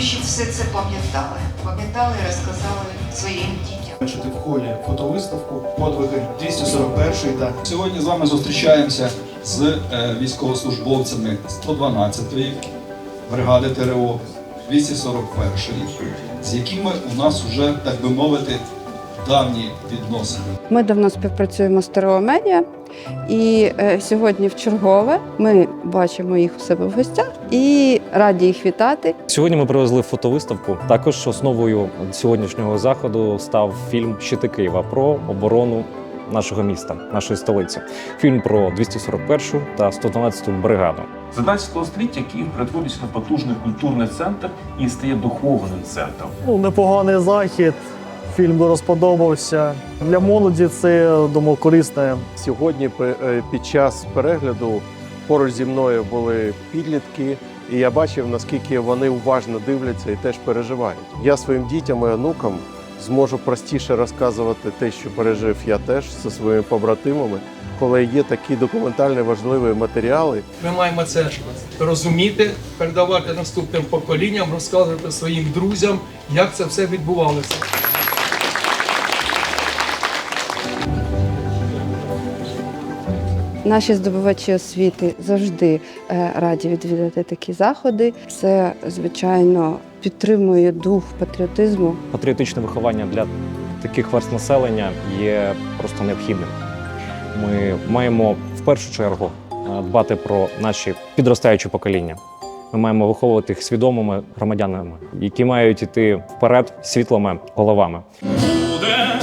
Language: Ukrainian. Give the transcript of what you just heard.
все це пам'ятали. Пам'ятали і розказали своїм дітям. бачити в холі фотовиставку подвиги 241 та Сьогодні з вами зустрічаємося з е, військовослужбовцями 112-ї бригади ТРО 241-ї, з якими у нас вже, так би мовити, давні відносини. Ми давно співпрацюємо з ТРО Медіа, і е, сьогодні в чергове ми бачимо їх у себе в гостях і раді їх вітати. Сьогодні ми привезли фотовиставку. Також основою сьогоднішнього заходу став фільм Щити Києва про оборону нашого міста, нашої столиці. Фільм про 241 та 112 бригаду. За 11 століття Київ перетворюється на потужний культурний центр і стає духовним центром. Ну, непоганий захід. Фільм дуже сподобався. Для молоді це думаю, корисне. Сьогодні е, під час перегляду поруч зі мною були підлітки, і я бачив, наскільки вони уважно дивляться і теж переживають. Я своїм дітям і онукам зможу простіше розказувати те, що пережив я теж зі своїми побратимами, коли є такі документальні важливі матеріали, Ми маємо це розуміти, передавати наступним поколінням, розказувати своїм друзям, як це все відбувалося. Наші здобувачі освіти завжди е, раді відвідати такі заходи. Це, звичайно, підтримує дух патріотизму. Патріотичне виховання для таких верст населення є просто необхідним. Ми маємо в першу чергу е, дбати про наші підростаючі покоління. Ми маємо виховувати їх свідомими громадянами, які мають іти вперед світлими головами. Буде